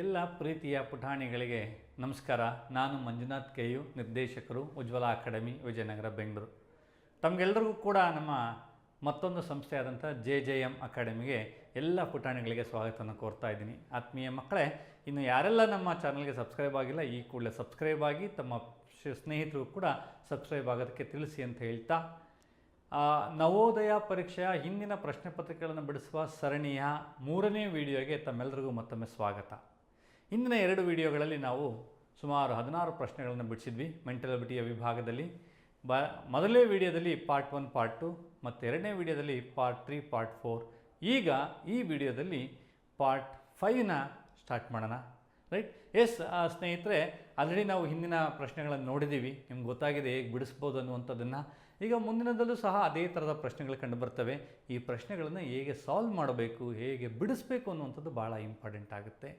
ಎಲ್ಲ ಪ್ರೀತಿಯ ಪುಟಾಣಿಗಳಿಗೆ ನಮಸ್ಕಾರ. ನಾನು ಮಂಜುನಾಥ್ ಕೆಯು, ನಿರ್ದೇಶಕರು, ಉಜ್ವಲ ಅಕಾಡೆಮಿ, ವಿಜಯನಗರ, ಬೆಂಗಳೂರು. ತಮಗೆಲ್ಲರಿಗೂ ಕೂಡ ನಮ್ಮ ಮತ್ತೊಂದು ಸಂಸ್ಥೆಯಾದಂಥ ಜೆ ಜೆ ಎಂ ಅಕಾಡೆಮಿಗೆ ಎಲ್ಲ ಪುಟಾಣಿಗಳಿಗೆ ಸ್ವಾಗತವನ್ನು ಕೋರ್ತಾ ಇದ್ದೀನಿ. ಆತ್ಮೀಯ ಮಕ್ಕಳೇ, ಇನ್ನು ಯಾರೆಲ್ಲ ನಮ್ಮ ಚಾನಲ್ಗೆ ಸಬ್ಸ್ಕ್ರೈಬ್ ಆಗಿಲ್ಲ, ಈ ಕೂಡಲೇ ಸಬ್ಸ್ಕ್ರೈಬ್ ಆಗಿ, ತಮ್ಮ ಸ್ನೇಹಿತರು ಕೂಡ ಸಬ್ಸ್ಕ್ರೈಬ್ ಆಗೋದಕ್ಕೆ ತಿಳಿಸಿ ಅಂತ ಹೇಳ್ತಾ ನವೋದಯ ಪರೀಕ್ಷೆಯ ಹಿಂದಿನ ಪ್ರಶ್ನೆ ಪತ್ರಿಕೆಗಳನ್ನು ಬಿಡಿಸುವ ಸರಣಿಯ ಮೂರನೇ ವಿಡಿಯೋಗೆ ತಮ್ಮೆಲ್ಲರಿಗೂ ಮತ್ತೊಮ್ಮೆ ಸ್ವಾಗತ. ಹಿಂದಿನ ಎರಡು ವಿಡಿಯೋಗಳಲ್ಲಿ ನಾವು ಸುಮಾರು ಹದಿನಾರು ಪ್ರಶ್ನೆಗಳನ್ನು ಬಿಡಿಸಿದ್ವಿ. ಮೆಂಟಲ್ ಅಬಿಟಿಯ ವಿಭಾಗದಲ್ಲಿ. ಬ, ಮೊದಲನೇ ವಿಡಿಯೋದಲ್ಲಿ ಪಾರ್ಟ್ ಒನ್ ಪಾರ್ಟ್ ಟು ಮತ್ತು ಎರಡನೇ ವಿಡಿಯೋದಲ್ಲಿ ಪಾರ್ಟ್ ತ್ರೀ ಪಾರ್ಟ್ ಫೋರ್ ಈಗ ಈ ವಿಡಿಯೋದಲ್ಲಿ ಪಾರ್ಟ್ ಫೈವ್ನ ಸ್ಟಾರ್ಟ್ ಮಾಡೋಣ. ರೈಟ್ ಎಸ್ ಸ್ನೇಹಿತರೆ ಆಲ್ರೆಡಿ ನಾವು ಹಿಂದಿನ ಪ್ರಶ್ನೆಗಳನ್ನು ನೋಡಿದ್ದೀವಿ. ನಿಮ್ಗೆ ಗೊತ್ತಾಗಿದೆ ಹೇಗೆ ಬಿಡಿಸ್ಬೋದು ಅನ್ನುವಂಥದ್ದನ್ನು. ಈಗ ಮುಂದಿನದಲ್ಲೂ ಸಹ ಅದೇ ಥರದ ಪ್ರಶ್ನೆಗಳು ಕಂಡು ಬರ್ತವೆ. ಈ ಪ್ರಶ್ನೆಗಳನ್ನು ಹೇಗೆ ಸಾಲ್ವ್ ಮಾಡಬೇಕು, ಹೇಗೆ ಬಿಡಿಸ್ಬೇಕು ಅನ್ನುವಂಥದ್ದು ಭಾಳ ಇಂಪಾರ್ಟೆಂಟ್ ಆಗುತ್ತೆ.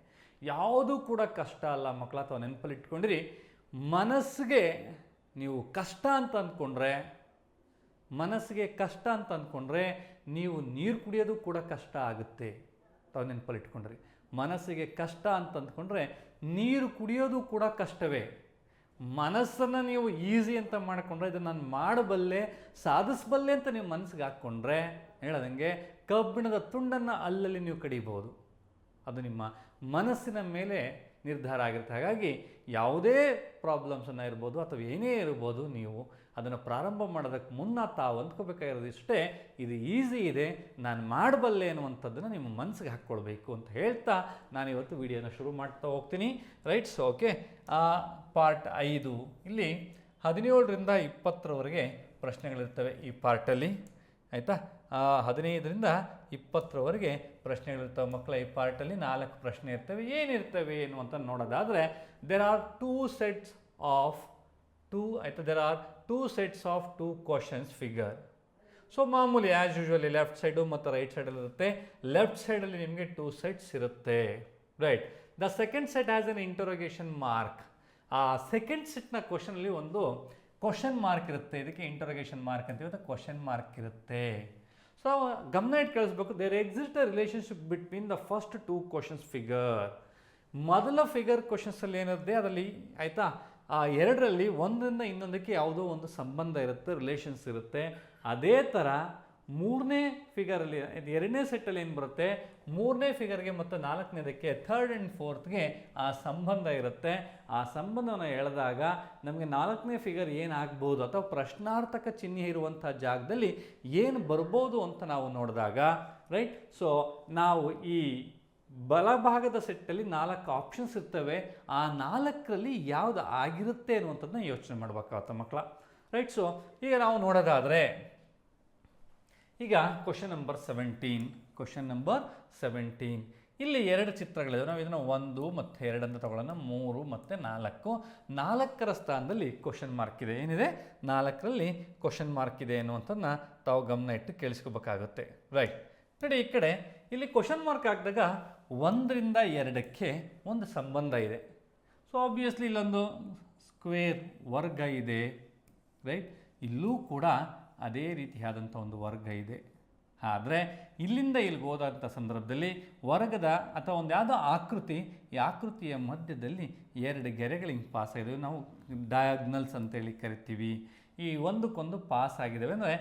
ಯಾವುದೂ ಕೂಡ ಕಷ್ಟ ಅಲ್ಲ. ಮಕ್ಕಳ ಅಥವಾ ನೆನಪಲ್ಲಿ ಇಟ್ಕೊಂಡಿರಿ ಮನಸ್ಸಿಗೆ ನೀವು ಕಷ್ಟ ಅಂತ ಅಂದ್ಕೊಂಡ್ರೆ, ಮನಸ್ಸಿಗೆ ಕಷ್ಟ ಅಂತ ಅಂದ್ಕೊಂಡ್ರೆ ನೀವು ನೀರು ಕುಡಿಯೋದು ಕೂಡ ಕಷ್ಟ ಆಗುತ್ತೆ ತಾವು ನೆನಪಲ್ಲಿ ಇಟ್ಕೊಂಡ್ರಿ ಮನಸ್ಸಿಗೆ ಕಷ್ಟ ಅಂತ ಅಂದ್ಕೊಂಡ್ರೆ ನೀರು ಕುಡಿಯೋದು ಕೂಡ ಕಷ್ಟವೇ. ಮನಸ್ಸನ್ನು ನೀವು ಈಸಿ ಅಂತ ಮಾಡಿಕೊಂಡ್ರೆ, ಇದನ್ನು ನಾನು ಮಾಡಬಲ್ಲೆ, ಸಾಧಿಸಬಲ್ಲೆ ಅಂತ ನೀವು ಮನಸ್ಸಿಗೆ ಹಾಕ್ಕೊಂಡ್ರೆ, ಹೇಳದಂಗೆ ಕಬ್ಬಿಣದ ತುಂಡನ್ನು ಅಲ್ಲಲ್ಲಿ ನೀವು ಕಡಿಬೋದು. ಅದು ನಿಮ್ಮ ಮನಸ್ಸಿನ ಮೇಲೆ ನಿರ್ಧಾರ ಆಗಿರುತ್ತೆ. ಹಾಗಾಗಿ ಯಾವುದೇ ಪ್ರಾಬ್ಲಮ್ಸನ್ನು ಇರ್ಬೋದು ಅಥವಾ ಏನೇ ಇರ್ಬೋದು ನೀವು ಅದನ್ನು ಪ್ರಾರಂಭ ಮಾಡೋದಕ್ಕೆ ಮುನ್ನ ತಾವು ಅಂದ್ಕೋಬೇಕಾಗಿರೋದು ಇಷ್ಟೇ, ಇದು ಈಸಿ ಇದೆ, ನಾನು ಮಾಡಬಲ್ಲೆ ಅನ್ನುವಂಥದ್ದನ್ನು ನಿಮ್ಮ ಮನಸ್ಸಿಗೆ ಹಾಕ್ಕೊಳ್ಬೇಕು ಅಂತ ಹೇಳ್ತಾ ನಾನು ಇವತ್ತು ವಿಡಿಯೋನ ಶುರು ಮಾಡ್ತಾ ಹೋಗ್ತೀನಿ. ರೈಟ್ಸ್ ಓಕೆ ಪಾರ್ಟ್ ಐದು. ಇಲ್ಲಿ ಹದಿನೇಳರಿಂದ ಇಪ್ಪತ್ತರವರೆಗೆ ಪ್ರಶ್ನೆಗಳಿರ್ತವೆ ಈ ಪಾರ್ಟಲ್ಲಿ ಆಯಿತಾ? ಹದಿನೈದರಿಂದ ಇಪ್ಪತ್ತರವರೆಗೆ ಪ್ರಶ್ನೆಗಳಿರ್ತವೆ ಮಕ್ಕಳ, ಈ ಪಾರ್ಟಲ್ಲಿ ನಾಲ್ಕು ಪ್ರಶ್ನೆ ಇರ್ತವೆ. ಏನಿರ್ತವೆ ಅನ್ನುವಂತ ನೋಡೋದಾದರೆ there are two sets of two ಆಯಿತಾ? There are two sets of two questions figure so ಮಾಮೂಲಿ ಆ್ಯಸ್ ಯೂಶ್ವಲಿ ಲೆಫ್ಟ್ ಸೈಡು ಮತ್ತು ರೈಟ್ ಸೈಡಲ್ಲಿ ಇರುತ್ತೆ. ಲೆಫ್ಟ್ ಸೈಡಲ್ಲಿ ನಿಮಗೆ ಟೂ ಸೆಟ್ಸ್ ಇರುತ್ತೆ. Right the second set as an interrogation mark ಆ second ಸೆಟ್ನ ಕ್ವಶನಲ್ಲಿ ಒಂದು ಕ್ವಶನ್ ಮಾರ್ಕ್ ಇರುತ್ತೆ. ಇದಕ್ಕೆ ಇಂಟರೋಗೇಷನ್ ಮಾರ್ಕ್ ಅಂತೀವಿ. ಅಥವಾ ಕ್ವಶನ್ ಮಾರ್ಕ್ ಇರುತ್ತೆ. ಸೊ ಗಮನ ಇಟ್ಟು ಕೇಳಿಸ್ಬೇಕು there exist a relationship between the first two questions figure ಮೊದಲ ಫಿಗರ್ ಕ್ವಶನ್ಸಲ್ಲಿ ಏನಿರುತ್ತೆ, ಅದರಲ್ಲಿ ಆಯಿತಾ? ಆ ಎರಡರಲ್ಲಿ ಒಂದರಿಂದ ಇನ್ನೊಂದಕ್ಕೆ ಯಾವುದೋ ಒಂದು ಸಂಬಂಧ ಇರುತ್ತೆ ರಿಲೇಷನ್ಸ್ ಇರುತ್ತೆ. ಅದೇ ಥರ ಮೂರನೇ ಫಿಗರಲ್ಲಿ ಇದು ಎರಡನೇ ಸೆಟ್ಟಲ್ಲಿ ಏನು ಬರುತ್ತೆ? ಮೂರನೇ ಫಿಗರ್ಗೆ ಮತ್ತು ನಾಲ್ಕನೇದಕ್ಕೆ ಥರ್ಡ್ ಆ್ಯಂಡ್ ಫೋರ್ತ್ಗೆ ಆ ಸಂಬಂಧ ಇರುತ್ತೆ. ಆ ಸಂಬಂಧವನ್ನು ಎಳೆದಾಗ ನಮಗೆ ನಾಲ್ಕನೇ ಫಿಗರ್ ಏನಾಗ್ಬೋದು ಅಥವಾ ಪ್ರಶ್ನಾರ್ಥಕ ಚಿಹ್ನೆ ಇರುವಂಥ ಜಾಗದಲ್ಲಿ ಏನು ಬರ್ಬೋದು ಅಂತ ನಾವು ನೋಡಿದಾಗ ರೈಟ್ ಸೊ ನಾವು ಈ ಬಲಭಾಗದ ಸೆಟ್ಟಲ್ಲಿ ನಾಲ್ಕು ಆಪ್ಷನ್ಸ್ ಇರ್ತವೆ. ಆ ನಾಲ್ಕರಲ್ಲಿ ಯಾವುದು ಆಗಿರುತ್ತೆ ಅನ್ನುವಂಥದ್ದನ್ನ ಯೋಚನೆ ಮಾಡಬೇಕಾಗತ್ತೆ ಮಕ್ಕಳ. ರೈಟ್ ಸೊ ಈಗ ನಾವು ನೋಡೋದಾದರೆ ಈಗ question number seventeen question number seventeen ಇಲ್ಲಿ ಎರಡು ಚಿತ್ರಗಳಿವೆ ನಾವು ಇದನ್ನು ಒಂದು ಮತ್ತು ಎರಡು ಅಂತ ತಗೊಳ್ಳೋಣ. ಮೂರು ಮತ್ತು ನಾಲ್ಕು. ನಾಲ್ಕರ ಸ್ಥಾನದಲ್ಲಿ ಕ್ವಶನ್ ಮಾರ್ಕ್ ಇದೆ. ಏನಿದೆ? ನಾಲ್ಕರಲ್ಲಿ ಕ್ವಶನ್ ಮಾರ್ಕ್ ಇದೆ ಅನ್ನುವಂಥದ್ದನ್ನ ತಾವು ಗಮನ ಇಟ್ಟು ಕೇಳಿಸ್ಕೋಬೇಕಾಗುತ್ತೆ. ರೈಟ್ ನೋಡಿ, ಈ ಕಡೆ ಇಲ್ಲಿ ಕ್ವಶನ್ ಮಾರ್ಕ್ ಹಾಕಿದಾಗ ಒಂದರಿಂದ ಎರಡಕ್ಕೆ ಒಂದು ಸಂಬಂಧ ಇದೆ. ಸೊ ಆಬ್ವಿಯಸ್ಲಿ ಇಲ್ಲೊಂದು ಸ್ಕ್ವೇರ್ ವರ್ಗ ಇದೆ. ರೈಟ್ ಇಲ್ಲೂ ಕೂಡ ಅದೇ ರೀತಿಯಾದಂಥ ಒಂದು ವರ್ಗ ಇದೆ. ಆದರೆ ಇಲ್ಲಿಂದ ಇಲ್ಲಿಗೆ ಹೋದಂಥ ಸಂದರ್ಭದಲ್ಲಿ ವರ್ಗದ ಅಥವಾ ಒಂದು ಯಾವುದೋ ಆಕೃತಿ, ಈ ಆಕೃತಿಯ ಮಧ್ಯದಲ್ಲಿ ಎರಡು ಗೆರೆಗಳು ಹಿಂಗೆ ಪಾಸ್ ಆಗಿದ್ದಾವೆ ನಾವು ಡಯಾಗ್ನಲ್ಸ್ ಅಂತೇಳಿ ಕರಿತೀವಿ. ಈ ಒಂದಕ್ಕೊಂದು ಪಾಸ್ ಆಗಿದ್ದಾವೆ ಅಂದರೆ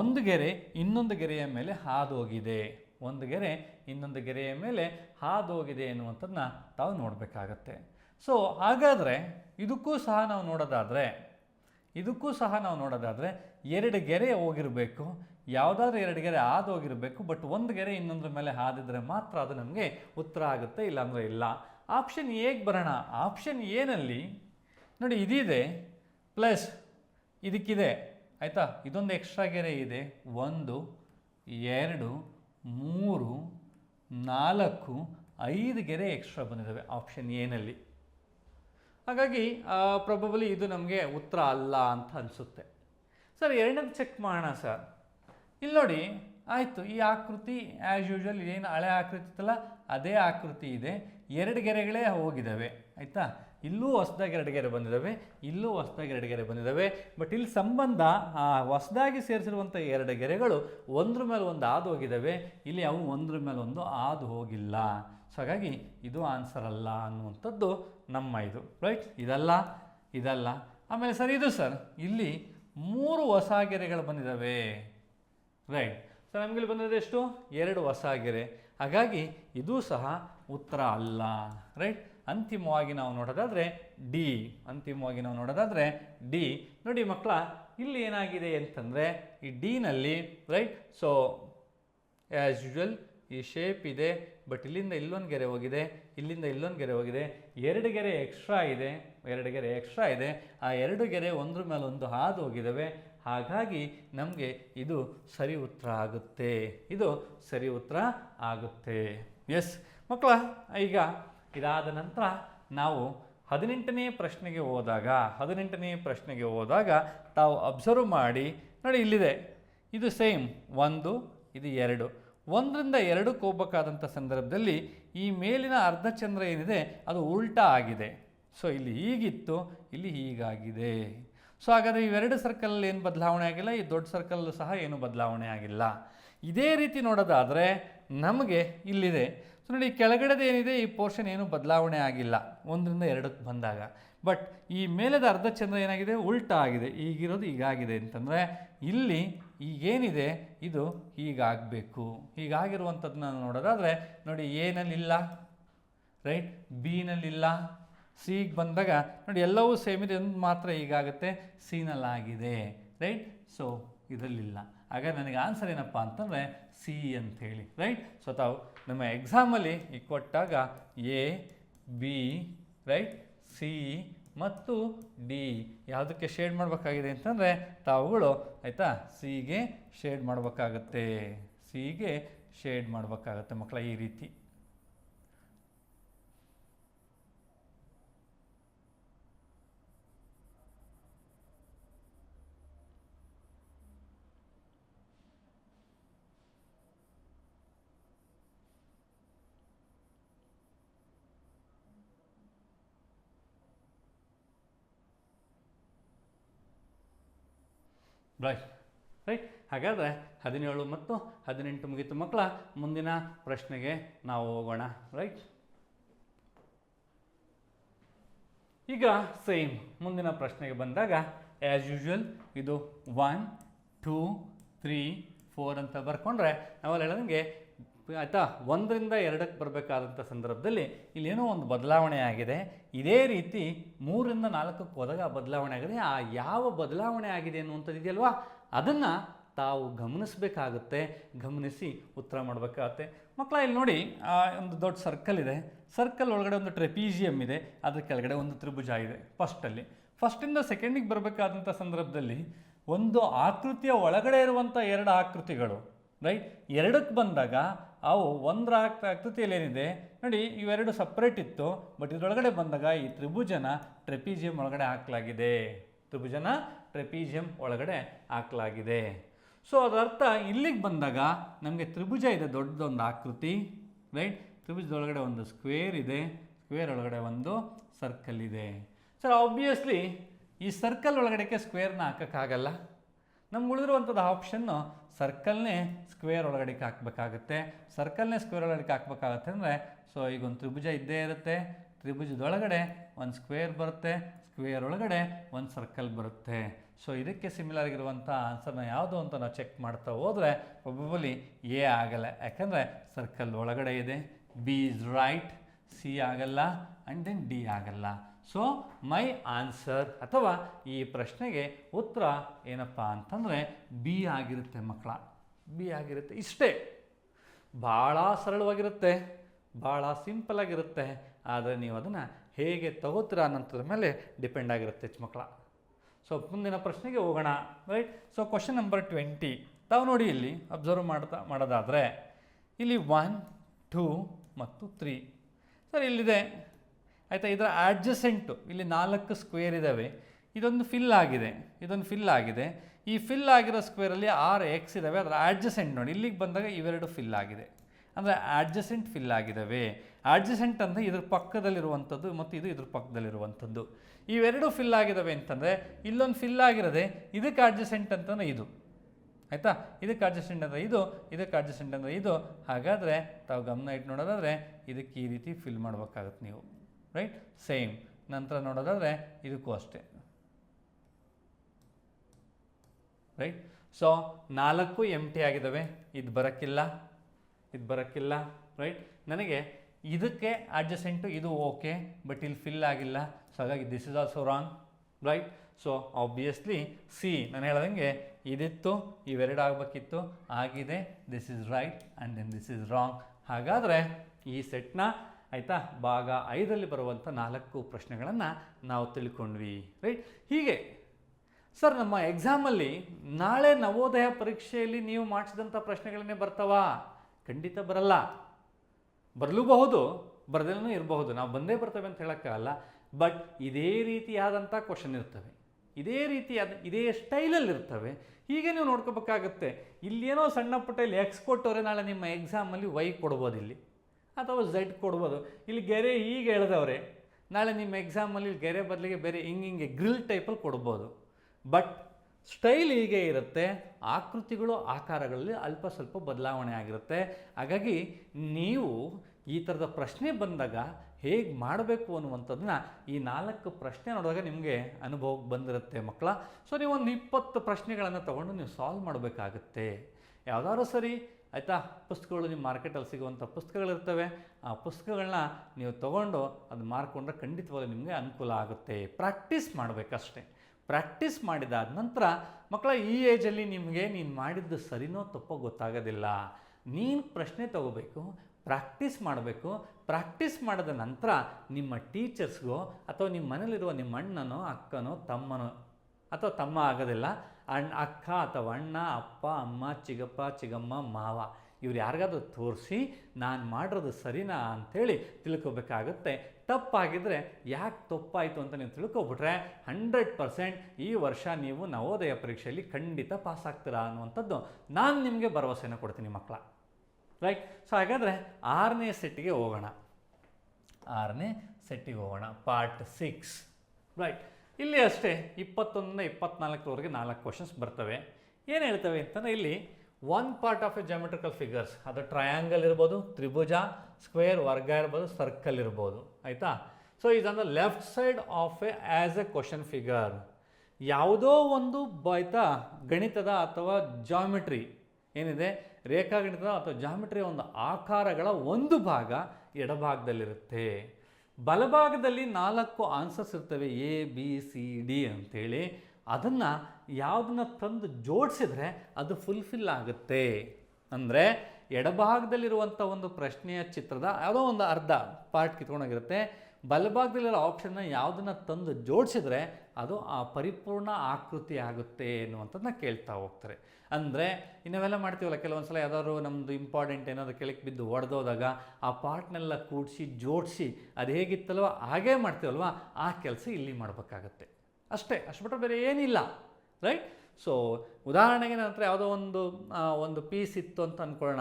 ಒಂದು ಗೆರೆ ಇನ್ನೊಂದು ಗೆರೆಯ ಮೇಲೆ ಹಾದು ಹೋಗಿದೆ ಒಂದು ಗೆರೆ ಇನ್ನೊಂದು ಗೆರೆಯ ಮೇಲೆ ಹಾದು ಹೋಗಿದೆ ಎನ್ನುವಂಥದ್ದನ್ನ ತಾವು ನೋಡಬೇಕಾಗತ್ತೆ. ಸೊ ಹಾಗಾದರೆ ಇದಕ್ಕೂ ಸಹ ನಾವು ನೋಡೋದಾದರೆ ಇದಕ್ಕೂ ಸಹ ನಾವು ನೋಡೋದಾದರೆ ಎರಡು ಗೆರೆ ಹೋಗಿರಬೇಕು, ಯಾವುದಾದ್ರೂ ಎರಡು ಗೆರೆ ಹಾದು ಹೋಗಿರಬೇಕು ಬಟ್ ಒಂದು ಗೆರೆ ಇನ್ನೊಂದ್ರ ಮೇಲೆ ಹಾದಿದ್ರೆ ಮಾತ್ರ ಅದು ನಮಗೆ ಉತ್ತರ ಆಗುತ್ತೆ, ಇಲ್ಲಾಂದರೆ ಇಲ್ಲ. ಆಪ್ಷನ್ ಹೇಗೆ ಬರೋಣ. ಆಪ್ಷನ್ ಏನಲ್ಲಿ ನೋಡಿ ಇದಿದೆ ಪ್ಲಸ್ ಇದಕ್ಕಿದೆ. ಆಯಿತಾ? ಇದೊಂದು ಎಕ್ಸ್ಟ್ರಾ ಗೆರೆ ಇದೆ. ಒಂದು, ಎರಡು, ಮೂರು, ನಾಲ್ಕು, ಐದು ಗೆರೆ ಎಕ್ಸ್ಟ್ರಾ ಬಂದಿದ್ದಾವೆ ಆಪ್ಷನ್ ಏನಲ್ಲಿ ಹಾಗಾಗಿ ಪ್ರೊಬಬಲಿ ಇದು ನಮಗೆ ಉತ್ತರ ಅಲ್ಲ ಅಂತ ಅನಿಸುತ್ತೆ. ಸರ್, ಎರಡನೇದು ಚೆಕ್ ಮಾಡೋಣ ಸರ್. ಇಲ್ಲಿ ನೋಡಿ, ಆಯಿತು, ಈ ಆಕೃತಿ ಆ್ಯಸ್ ಯೂಶ್ವಲ್ ಏನು ಹಳೆ ಆಕೃತಿ ಇತ್ತಲ್ಲ, ಅದೇ ಆಕೃತಿ ಇದೆ. ಎರಡು ಗೆರೆಗಳೇ ಹೋಗಿದ್ದಾವೆ, ಆಯಿತಾ? ಇಲ್ಲೂ ಹೊಸ್ದಾಗಿ ಎರಡು ಗೆರೆ ಬಂದಿದ್ದಾವೆ, ಇಲ್ಲೂ ಹೊಸ್ದಾಗಿ ಎರಡು ಗೆರೆ ಬಂದಿದ್ದಾವೆ. ಬಟ್ ಇಲ್ಲಿ ಸಂಬಂಧ, ಆ, ಹೊಸದಾಗಿ ಸೇರಿಸಿರುವಂಥ ಎರಡು ಗೆರೆಗಳು ಒಂದ್ರ ಮೇಲೆ ಒಂದು ಆದು ಹೋಗಿದ್ದಾವೆ, ಇಲ್ಲಿ ಅವು ಒಂದ್ರ ಮೇಲೆ ಒಂದು ಆದು ಹೋಗಿಲ್ಲ. ಸೊ ಹಾಗಾಗಿ ಇದು ಆನ್ಸರ್ ಅಲ್ಲ ಅನ್ನುವಂಥದ್ದು ನಮ್ಮ ಇದು ರೈಟ್ ಇದಲ್ಲ ಇದಲ್ಲ. ಆಮೇಲೆ ಸರ್ ಇದು ಸರ್, ಇಲ್ಲಿ ಮೂರು ಹೊಸ ಗೆರೆಗಳು ಬಂದಿದ್ದಾವೆ ರೈಟ್ ಸರ್, ನಮಗೆ ಬಂದಿದೆ ಎಷ್ಟು? ಎರಡು ಹೊಸ ಗೆರೆ ಹಾಗಾಗಿ ಇದೂ ಸಹ ಉತ್ತರ ಅಲ್ಲ ರೈಟ್ ಅಂತಿಮವಾಗಿ ನಾವು ನೋಡೋದಾದರೆ ಡಿ ಅಂತಿಮವಾಗಿ ನಾವು ನೋಡೋದಾದರೆ ಡಿ ನೋಡಿ ಮಕ್ಕಳ, ಇಲ್ಲಿ ಏನಾಗಿದೆ ಅಂತಂದರೆ ಈ ಡಿನಲ್ಲಿ ರೈಟ್ ಸೊ ಆ್ಯಸ್ ಯೂಶುವಲ್ ಈ ಶೇಪ್ ಇದೆ ಬಟ್ ಇಲ್ಲಿಂದ ಇಲ್ಲೊಂದು ಗೆರೆ ಹೋಗಿದೆ, ಇಲ್ಲಿಂದ ಇಲ್ಲೊಂದು ಗೆರೆ ಹೋಗಿದೆ, ಎರಡು ಗೆರೆ ಎಕ್ಸ್ಟ್ರಾ ಇದೆ, ಎರಡು ಗೆರೆ ಎಕ್ಸ್ಟ್ರಾ ಇದೆ, ಆ ಎರಡು ಗೆರೆ ಒಂದ್ರ ಮೇಲೆ ಒಂದು ಹಾದು ಹೋಗಿದ್ದಾವೆ ಹಾಗಾಗಿ ನಮಗೆ ಇದು ಸರಿ ಉತ್ತರ ಆಗುತ್ತೆ, ಇದು ಸರಿ ಉತ್ತರ ಆಗುತ್ತೆ. ಎಸ್ ಮಕ್ಕಳ ಈಗ ಇದಾದ ನಂತರ ನಾವು ಹದಿನೆಂಟನೇ ಪ್ರಶ್ನೆಗೆ ಹೋದಾಗ, ಹದಿನೆಂಟನೇ ಪ್ರಶ್ನೆಗೆ ಹೋದಾಗ ತಾವು ಅಬ್ಸರ್ವ್ ಮಾಡಿ, ನೋಡಿ ಇಲ್ಲಿದೆ, ಇದು ಸೇಮ್ ಒಂದು, ಇದು ಎರಡು. ಒಂದರಿಂದ ಎರಡಕ್ಕೆ ಹೋಗ್ಬೇಕಾದಂಥ ಸಂದರ್ಭದಲ್ಲಿ ಈ ಮೇಲಿನ ಅರ್ಧಚಂದ್ರ ಏನಿದೆ, ಅದು ಉಲ್ಟಾ ಆಗಿದೆ. ಸೊ ಇಲ್ಲಿ ಹೀಗಿತ್ತು, ಇಲ್ಲಿ ಹೀಗಾಗಿದೆ. ಸೊ ಹಾಗಾದರೆ ಇವೆರಡು ಸರ್ಕಲಲ್ಲಿ ಏನು ಬದಲಾವಣೆ ಆಗಿಲ್ಲ, ಈ ದೊಡ್ಡ ಸರ್ಕಲ್ಲು ಸಹ ಏನು ಬದಲಾವಣೆ ಆಗಿಲ್ಲ. ಇದೇ ರೀತಿ ನೋಡೋದಾದರೆ ನಮಗೆ ಇಲ್ಲಿದೆ. ಸೊ ನೋಡಿ ಕೆಳಗಡೆದೇನಿದೆ ಈ ಪೋರ್ಷನ್ ಏನು ಬದಲಾವಣೆ ಆಗಿಲ್ಲ, ಒಂದರಿಂದ ಎರಡಕ್ಕೆ ಬಂದಾಗ. ಬಟ್ ಈ ಮೇಲೆದ ಅರ್ಧ ಚಂದ್ರ ಏನಾಗಿದೆ, ಉಲ್ಟಾ ಆಗಿದೆ ಈಗಿರೋದು ಈಗಾಗಿದೆ ಅಂತಂದರೆ ಇಲ್ಲಿ ಈಗೇನಿದೆ, ಇದು ಹೀಗಾಗಬೇಕು. ಹೀಗಾಗಿರುವಂಥದ್ದನ್ನ ನೋಡೋದಾದರೆ, ನೋಡಿ ಏನಲ್ಲಿಲ್ಲ ರೈಟ್? ಬಿನಲ್ಲಿಲ್ಲ ಸಿಗೆ ಬಂದಾಗ, ನೋಡಿ ಎಲ್ಲವೂ ಸೇಮ್ ಇದೆ, ಒಂದು ಮಾತ್ರ ಈಗಾಗುತ್ತೆ ಸಿನಲ್ಲಾಗಿದೆ ರೈಟ್? ಸೊ, ಇದರಲ್ಲಿಲ್ಲ. ಆಗ ನನಗೆ ಆನ್ಸರ್ ಏನಪ್ಪ ಅಂತಂದರೆ, ಸಿ ಅಂಥೇಳಿ, ರೈಟ್? ಸೊ, ತಾವು ನಮ್ಮ ಎಕ್ಸಾಮಲ್ಲಿ ಕೊಟ್ಟಾಗ ಎ, ಬಿ, ರೈಟ್? ಸಿ ಮತ್ತು ಡಿ ಯಾವುದಕ್ಕೆ ಶೇಡ್ ಮಾಡಬೇಕಾಗಿದೆ ಅಂತಂದರೆ ತಾವುಗಳು ಆಯಿತಾ ಸಿಗೆ ಶೇಡ್ ಮಾಡಬೇಕಾಗತ್ತೆ. ಸಿಗೆ ಶೇಡ್ ಮಾಡಬೇಕಾಗತ್ತೆ ಮಕ್ಕಳ ಈ ರೀತಿ. ರೈಟ್ ರೈಟ್ ಹಾಗಾದರೆ ಹದಿನೇಳು ಮತ್ತು ಹದಿನೆಂಟು ಮುಗಿತು ಮಕ್ಕಳ, ಮುಂದಿನ ಪ್ರಶ್ನೆಗೆ ನಾವು ಹೋಗೋಣ. ರೈಟ್ ಈಗ ಸೇಮ್ ಮುಂದಿನ ಪ್ರಶ್ನೆಗೆ ಬಂದಾಗ ಆ್ಯಸ್ ಯೂಶುವಲ್ ಇದು ಒನ್ ಟೂ ತ್ರೀ ಫೋರ್ ಅಂತ ಬರ್ಕೊಂಡ್ರೆ ನಾವಲ್ಲಿ ಹೇಳೋದಂಗೆ ಆಯಿತಾ? ಒಂದರಿಂದ ಎರಡಕ್ಕೆ ಬರಬೇಕಾದಂಥ ಸಂದರ್ಭದಲ್ಲಿ ಇಲ್ಲೇನೋ ಒಂದು ಬದಲಾವಣೆ ಆಗಿದೆ. ಇದೇ ರೀತಿ ಮೂರಿಂದ ನಾಲ್ಕಕ್ಕೆ ಹೋದಾಗ ಬದಲಾವಣೆ ಆಗಿದೆ. ಆ ಯಾವ ಬದಲಾವಣೆ ಆಗಿದೆ ಅನ್ನುವಂಥದ್ದು ಇದೆಯಲ್ವಾ? ಅದನ್ನು ತಾವು ಗಮನಿಸಬೇಕಾಗುತ್ತೆ. ಗಮನಿಸಿ ಉತ್ತರ ಮಾಡಬೇಕಾಗತ್ತೆ. ಮಕ್ಕಳ, ಇಲ್ಲಿ ನೋಡಿ ಒಂದು ದೊಡ್ಡ ಸರ್ಕಲ್ ಇದೆ. ಸರ್ಕಲ್ ಒಳಗಡೆ ಒಂದು ಟ್ರೆಪೀಜಿಯಮ್ ಇದೆ. ಅದರ ಕೆಳಗಡೆ ಒಂದು ತ್ರಿಭುಜ ಇದೆ ಫಸ್ಟಲ್ಲಿ ಫಸ್ಟಿಂದ ಸೆಕೆಂಡಿಗೆ ಬರಬೇಕಾದಂಥ ಸಂದರ್ಭದಲ್ಲಿ ಒಂದು ಆಕೃತಿಯ ಒಳಗಡೆ ಇರುವಂಥ ಎರಡು ಆಕೃತಿಗಳು ರೈಟ್ ಎರಡಕ್ಕೆ ಬಂದಾಗ ಅವು ಒಂದರ ಆಗ್ತತಿಯಲ್ಲೇನಿದೆ ನೋಡಿ, ಇವೆರಡು ಸಪ್ರೇಟ್ ಇತ್ತು ಬಟ್ ಇದರೊಳಗಡೆ ಬಂದಾಗ ಈ ತ್ರಿಭುಜನ ಟ್ರೆಪೀಜಿಯಂ ಒಳಗಡೆ ಹಾಕಲಾಗಿದೆ. ತ್ರಿಭುಜನ ಟ್ರೆಪೀಜಿಯಂ ಒಳಗಡೆ ಹಾಕಲಾಗಿದೆ. ಸೊ ಅರ್ಥ ಇಲ್ಲಿಗೆ ಬಂದಾಗ ನಮಗೆ ತ್ರಿಭುಜ ಇದೆ, ದೊಡ್ಡದೊಂದು ಆಕೃತಿ ರೈಟ್ ತ್ರಿಭುಜದೊಳಗಡೆ ಒಂದು ಸ್ಕ್ವೇರ್ ಇದೆ ಸ್ಕ್ವೇರ್ ಒಳಗಡೆ ಒಂದು ಸರ್ಕಲ್ ಇದೆ. ಸರ್ ಆಬ್ವಿಯಸ್ಲಿ ಈ ಸರ್ಕಲ್ ಒಳಗಡೆಗೆ ಸ್ಕ್ವೇರ್ನ ಹಾಕೋಕ್ಕಾಗಲ್ಲ. ನಮ್ಗೆ ಉಳಿದಿರುವಂಥದ್ದು ಆಪ್ಷನ್ನು ಸರ್ಕಲ್ನೇ ಸ್ಕ್ವೇರ್ ಒಳಗಡೆಗೆ ಹಾಕಬೇಕಾಗುತ್ತೆ. ಸರ್ಕಲ್ನೇ ಸ್ಕ್ವೇರ್ ಒಳಗಡೆಗೆ ಹಾಕಬೇಕಾಗತ್ತೆ ಅಂದರೆ ಸೊ ಈಗ ಒಂದು ತ್ರಿಭುಜ ಇದ್ದೇ ಇರುತ್ತೆ. ತ್ರಿಭುಜದೊಳಗಡೆ ಒಂದು ಸ್ಕ್ವೇರ್ ಬರುತ್ತೆ ಸ್ಕ್ವೇರ್ ಒಳಗಡೆ ಒಂದು ಸರ್ಕಲ್ ಬರುತ್ತೆ. ಸೊ ಇದಕ್ಕೆ ಸಿಮಿಲರ್ ಆಗಿರುವಂಥ ಆನ್ಸರ್ನ ಯಾವುದು ಅಂತ ನಾವು ಚೆಕ್ ಮಾಡ್ತಾ ಹೋದರೆ ಒಬ್ಬೊಬ್ಬಲಿ ಎ ಆಗಲ್ಲ. ಯಾಕಂದರೆ ಸರ್ಕಲ್ ಒಳಗಡೆ ಇದೆ ಬಿ ಇಸ್ ರೈಟ್ ಸಿ ಆಗಲ್ಲ ಆ್ಯಂಡ್ ದೆನ್ ಡಿ ಆಗಲ್ಲ. ಸೊ ಮೈ ಆನ್ಸರ್ ಅಥವಾ ಈ ಪ್ರಶ್ನೆಗೆ ಉತ್ತರ ಏನಪ್ಪ ಅಂತಂದರೆ ಬಿ ಆಗಿರುತ್ತೆ ಮಕ್ಕಳ. ಬಿ ಆಗಿರುತ್ತೆ. ಇಷ್ಟೇ. ಭಾಳ ಸರಳವಾಗಿರುತ್ತೆ. ಭಾಳ ಸಿಂಪಲ್ ಆಗಿರುತ್ತೆ. ಆದರೆ ನೀವು ಅದನ್ನು ಹೇಗೆ ತಗೋತೀರಾ ಅನ್ನೋದ್ರ ಮೇಲೆ ಡಿಪೆಂಡ್ ಆಗಿರುತ್ತೆ ಮಕ್ಕಳ. ಸೊ ಮುಂದಿನ ಪ್ರಶ್ನೆಗೆ ಹೋಗೋಣ. Right so question number twenty ತಾವು ನೋಡಿ ಇಲ್ಲಿ ಅಬ್ಸರ್ವ್ ಮಾಡ್ತಾ, ಮಾಡೋದಾದರೆ, ಇಲ್ಲಿ ಒನ್ ಟೂ ಮತ್ತು ತ್ರೀ ಸರ್, ಇಲ್ಲಿದೆ. ಆಯಿತಾ, ಇದರ ಆಡ್ಜಸೆಂಟು ಇಲ್ಲಿ ನಾಲ್ಕು ಸ್ಕ್ವೇರ್ ಇದ್ದಾವೆ ಇದೊಂದು ಫಿಲ್ ಆಗಿದೆ, ಇದೊಂದು ಫಿಲ್ ಆಗಿದೆ. ಈ ಫಿಲ್ ಆಗಿರೋ ಸ್ಕ್ವೇರಲ್ಲಿ ಆರು ಎಕ್ಸ್ ಇದ್ದಾವೆ ಅದರ ಆಡ್ಜಸೆಂಟ್ ನೋಡಿ, ಇಲ್ಲಿಗೆ ಬಂದಾಗ ಇವೆರಡು ಫಿಲ್ ಆಗಿದೆ. ಅಂದರೆ ಆಡ್ಜಸೆಂಟ್ ಫಿಲ್ ಆಗಿದ್ದಾವೆ ಆಡ್ಜಸೆಂಟ್ ಅಂದರೆ ಇದ್ರ ಪಕ್ಕದಲ್ಲಿರುವಂಥದ್ದು ಮತ್ತು ಇದು ಇದ್ರ ಪಕ್ಕದಲ್ಲಿರುವಂಥದ್ದು. ಇವೆರಡು ಫಿಲ್ ಆಗಿದ್ದಾವೆ ಅಂತಂದರೆ, ಇಲ್ಲೊಂದು ಫಿಲ್ ಆಗಿರೋದೆ ಇದಕ್ಕೆ ಅಡ್ಜಸೆಂಟ್ ಅಂತಂದರೆ ಇದು. ಆಯಿತಾ? ಇದಕ್ಕೆ ಅಡ್ಜಸ್ಟೆಂಟ್ ಅಂದರೆ ಇದು, ಇದಕ್ಕೆ ಅಡ್ಜಸ್ಟೆಂಟ್ ಅಂದರೆ ಇದು. ಹಾಗಾದರೆ ತಾವು ಗಮನ ಇಟ್ಟು ನೋಡೋದಾದರೆ ಇದಕ್ಕೆ ಈ ರೀತಿ ಫಿಲ್ ಮಾಡ್ಬೇಕಾಗತ್ತೆ ನೀವು. ರೈಟ್ ಸೇಮ್ ನಂತರ ನೋಡೋದಾದರೆ ಇದಕ್ಕೂ ಅಷ್ಟೇ. ರೈಟ್ ಸೊ ನಾಲ್ಕು ಎಂ ಟಿ ಆಗಿದ್ದಾವೆ ಇದು ಬರೋಕ್ಕಿಲ್ಲ ಇದು ಬರೋಕ್ಕಿಲ್ಲ ರೈಟ್ ನನಗೆ ಇದಕ್ಕೆ ಅಡ್ಜಸೆಂಟು ಇದು ಓಕೆ ಬಟ್ ಇಲ್ಲಿ ಫಿಲ್ ಆಗಿಲ್ಲ. ಸೊ ಹಾಗಾಗಿ this is also wrong right so obviously C ನಾನು ಹೇಳ್ದಂಗೆ ಇದಿತ್ತು, ಇವೆರಡು ಆಗಬೇಕಿತ್ತು, ಆಗಿದೆ this is right and then this is wrong ಹಾಗಾದರೆ ಈ ಸೆಟ್ನ ಆಯಿತಾ? ಭಾಗ ಐದರಲ್ಲಿ ಬರುವಂಥ ನಾಲ್ಕು ಪ್ರಶ್ನೆಗಳನ್ನು ನಾವು ತಿಳ್ಕೊಂಡ್ವಿ. ರೈಟ್? ಹೀಗೆ. ಸರ್, ನಮ್ಮ ಎಕ್ಸಾಮಲ್ಲಿ ನಾಳೆ ನವೋದಯ ಪರೀಕ್ಷೆಯಲ್ಲಿ ನೀವು ಮಾಡಿಸಿದಂಥ ಪ್ರಶ್ನೆಗಳನ್ನೇ ಬರ್ತಾವಾ? ಖಂಡಿತ ಬರಲ್ಲ. ಬರಲೂಬಹುದು, ಬರದೇನೂ ಇರಬಹುದು. ನಾವು ಬಂದೇ ಬರ್ತವೆ ಅಂತ ಹೇಳೋಕ್ಕಾಗಲ್ಲ. ಬಟ್ ಇದೇ ರೀತಿಯಾದಂಥ ಕ್ವಶನ್ ಇರ್ತವೆ. ಇದೇ ರೀತಿಯಾದ, ಇದೇ ಸ್ಟೈಲಲ್ಲಿ ಇರ್ತವೆ. ಹೀಗೆ ನೀವು ನೋಡ್ಕೋಬೇಕಾಗತ್ತೆ. ಇಲ್ಲೇನೋ ಸಣ್ಣ ಪುಟ್ಟ ಇಲ್ಲಿ ಎಕ್ಸ್ ಕೊಟ್ಟವ್ರೆ ನಾಳೆ ನಿಮ್ಮ ಎಕ್ಸಾಮಲ್ಲಿ ವೈ ಕೊಡ್ಬೋದು ಇಲ್ಲಿ ಅಥವಾ ಝಡ್ ಕೊಡ್ಬೋದು. ಇಲ್ಲಿ ಗೆರೆ ಈಗ ಎಳೆದವ್ರೆ ನಾಳೆ ನಿಮ್ಮ ಎಕ್ಸಾಮಲ್ಲಿ ಗೆರೆ ಬದಲಿಗೆ ಬೇರೆ ಹಿಂಗೆ ಹಿಂಗೆ ಗ್ರಿಲ್ ಟೈಪಲ್ಲಿ ಕೊಡ್ಬೋದು. ಬಟ್ ಸ್ಟೈಲ್ ಹೀಗೆ ಇರುತ್ತೆ, ಆಕೃತಿಗಳು ಆಕಾರಗಳಲ್ಲಿ ಅಲ್ಪ ಸ್ವಲ್ಪ ಬದಲಾವಣೆ ಆಗಿರುತ್ತೆ. ಹಾಗಾಗಿ ನೀವು ಈ ಥರದ ಪ್ರಶ್ನೆ ಬಂದಾಗ ಹೇಗೆ ಮಾಡಬೇಕು ಅನ್ನುವಂಥದ್ದನ್ನ ಈ ನಾಲ್ಕು ಪ್ರಶ್ನೆ ನೋಡಿದಾಗ ನಿಮಗೆ ಅನುಭವಕ್ಕೆ ಬಂದಿರುತ್ತೆ ಮಕ್ಕಳ. ಸೊ ನೀವು ಒಂದು ಇಪ್ಪತ್ತು ಪ್ರಶ್ನೆಗಳನ್ನು ತಗೊಂಡು ನೀವು ಸಾಲ್ವ್ ಮಾಡಬೇಕಾಗುತ್ತೆ. ಯಾವ್ದಾದ್ರು ಸರಿ ಆಯಿತಾ? ಪುಸ್ತಕಗಳು ನಿಮ್ಮ ಮಾರ್ಕೆಟಲ್ಲಿ ಸಿಗುವಂಥ ಪುಸ್ತಕಗಳಿರ್ತವೆ. ಆ ಪುಸ್ತಕಗಳನ್ನ ನೀವು ತೊಗೊಂಡು ಅದು ಮಾರ್ಕೊಂಡ್ರೆ ಖಂಡಿತವಾಗ್ಲೂ ನಿಮಗೆ ಅನುಕೂಲ ಆಗುತ್ತೆ. ಪ್ರಾಕ್ಟೀಸ್ ಮಾಡಬೇಕಷ್ಟೇ. ಪ್ರಾಕ್ಟೀಸ್ ಮಾಡಿದಾದ ನಂತರ ಮಕ್ಕಳ, ಈ ಏಜಲ್ಲಿ ನಿಮಗೆ ನೀನು ಮಾಡಿದ್ದು ಸರಿನೋ ತಪ್ಪೋ ಗೊತ್ತಾಗೋದಿಲ್ಲ. ನೀನು ಪ್ರಶ್ನೆ ತಗೋಬೇಕು, ಪ್ರಾಕ್ಟೀಸ್ ಮಾಡಬೇಕು. ಪ್ರಾಕ್ಟೀಸ್ ಮಾಡಿದ ನಂತರ ನಿಮ್ಮ ಟೀಚರ್ಸ್ಗೋ ಅಥವಾ ನಿಮ್ಮ ಮನೇಲಿರುವ ನಿಮ್ಮ ಅಣ್ಣನೋ, ಅಕ್ಕನೋ, ತಮ್ಮನೋ ಅಥವಾ ತಮ್ಮ ಆಗೋದಿಲ್ಲ. ಅಣ್ಣ ಅಕ್ಕ ಅಥವಾ ಅಣ್ಣ, ಅಪ್ಪ, ಅಮ್ಮ, ಚಿಗಪ್ಪ, ಚಿಗಮ್ಮ, ಮಾವ, ಇವ್ರು ಯಾರಿಗಾದ್ರೂ ತೋರಿಸಿ ನಾನು ಮಾಡಿರೋದು ಸರಿನಾ ಅಂಥೇಳಿ ತಿಳ್ಕೊಬೇಕಾಗುತ್ತೆ. ತಪ್ಪಾಗಿದ್ದರೆ ಯಾಕೆ ತಪ್ಪಾಯಿತು ಅಂತ ನೀವು ತಿಳ್ಕೊಬಿಟ್ರೆ ಹಂಡ್ರೆಡ್ ಪರ್ಸೆಂಟ್ ಈ ವರ್ಷ ನೀವು ನವೋದಯ ಪರೀಕ್ಷೆಯಲ್ಲಿ ಖಂಡಿತ ಪಾಸ್ ಆಗ್ತೀರಾ ಅನ್ನುವಂಥದ್ದು ನಾನು ನಿಮಗೆ ಭರವಸೆಯನ್ನು ಕೊಡ್ತೀನಿ ಮಕ್ಕಳ ರೈಟ್? ಸೊ ಹಾಗಾದರೆ ಆರನೇ ಸೆಟ್ಟಿಗೆ ಹೋಗೋಣ. ಆರನೇ ಸೆಟ್ಟಿಗೆ ಹೋಗೋಣ. Part six. ರೈಟ್? ಇಲ್ಲಿ ಅಷ್ಟೇ ಇಪ್ಪತ್ತೊಂದರಿಂದ ಇಪ್ಪತ್ನಾಲ್ಕರವರೆಗೆ ನಾಲ್ಕು ಕ್ವಶನ್ಸ್ ಬರ್ತವೆ. ಏನು ಹೇಳ್ತವೆ ಅಂತಂದರೆ ಇಲ್ಲಿ one part of a geometrical figures ಅದು ಟ್ರಯಾಂಗಲ್ ಇರ್ಬೋದು, ತ್ರಿಭುಜ ಸ್ಕ್ವೇರ್ ವರ್ಗ ಇರ್ಬೋದು ಸರ್ಕಲ್ ಇರ್ಬೋದು. ಆಯಿತಾ? ಸೊ ಇದನ್ನು left side of a as a question figure ಯಾವುದೋ ಒಂದು ಆಯ್ತಾ, ಗಣಿತದ ಅಥವಾ ಜಾಮಿಟ್ರಿ ಏನಿದೆ? ರೇಖಾಗಣಿತದ ಅಥವಾ ಜಾಮಿಟ್ರಿಯ ಒಂದು ಆಕಾರಗಳ ಒಂದು ಭಾಗ ಎಡಭಾಗದಲ್ಲಿರುತ್ತೆ. ಬಲಭಾಗದಲ್ಲಿ ನಾಲ್ಕು ಆನ್ಸರ್ಸ್ ಇರ್ತವೆ ಎ ಬಿ ಸಿ ಡಿ ಅಂಥೇಳಿ ಅದನ್ನು ಯಾವುದನ್ನ ತಂದು ಜೋಡಿಸಿದ್ರೆ ಅದು ಫುಲ್ಫಿಲ್ ಆಗುತ್ತೆ. ಅಂದರೆ ಎಡಭಾಗದಲ್ಲಿರುವಂಥ ಒಂದು ಪ್ರಶ್ನೆಯ ಚಿತ್ರದ, ಯಾವುದೋ ಒಂದು ಅರ್ಧ ಪಾರ್ಟ್ ಕಿತ್ಕೊಂಡೋಗಿರುತ್ತೆ. ಬಲಭಾಗದಲ್ಲಿರೋ ಆಪ್ಷನ್ನ ಯಾವುದನ್ನ ತಂದು ಜೋಡಿಸಿದ್ರೆ ಅದು ಆ ಪರಿಪೂರ್ಣ ಆಕೃತಿ ಆಗುತ್ತೆ ಅನ್ನುವಂಥದ್ದನ್ನ ಕೇಳ್ತಾ ಹೋಗ್ತಾರೆ. ಅಂದರೆ, ಇನ್ನವೆಲ್ಲ ಮಾಡ್ತೀವಲ್ಲ ಕೆಲವೊಂದು ಸಲ ಯಾವ್ದಾದ್ರು ನಮ್ಮದು ಇಂಪಾರ್ಟೆಂಟ್ ಏನಾದರೂ ಕೆಳಕ್ಕೆ ಬಿದ್ದು ಒಡೆದೋದಾಗ ಆ ಪಾರ್ಟ್ನೆಲ್ಲ ಕೂಡಿಸಿ, ಜೋಡಿಸಿ ಅದು ಹೇಗಿತ್ತಲ್ವ ಹಾಗೇ ಮಾಡ್ತೀವಲ್ವ, ಆ ಕೆಲಸ ಇಲ್ಲಿ ಮಾಡಬೇಕಾಗತ್ತೆ. ಅಷ್ಟೇ, ಅಷ್ಟು ಬಿಟ್ಟರೆ ಬೇರೆ ಏನಿಲ್ಲ ರೈಟ್ ಸೊ ಉದಾಹರಣೆಗೆ ನನ್ನ ಹತ್ರ ಯಾವುದೋ ಒಂದು ಒಂದು ಪೀಸ್ ಇತ್ತು ಅಂತ ಅಂದ್ಕೊಳ್ಳೋಣ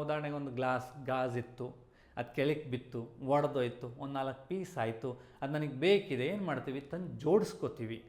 ಉದಾಹರಣೆಗೆ ಒಂದು ಗ್ಲಾಸ್ ಗಾಜ್ ಇತ್ತು. ಅದು ಕೆಳಕ್ಕೆ ಬಿತ್ತು, ಒಡೆದೋಯ್ತು, ಒಂದು ನಾಲ್ಕು ಪೀಸ್ ಆಯಿತು, ಅದು ನನಗೆ ಬೇಕಿದೆ, ಏನು ಮಾಡ್ತೀವಿ? ತಂದು ಜೋಡಿಸ್ಕೋತೀವಿ.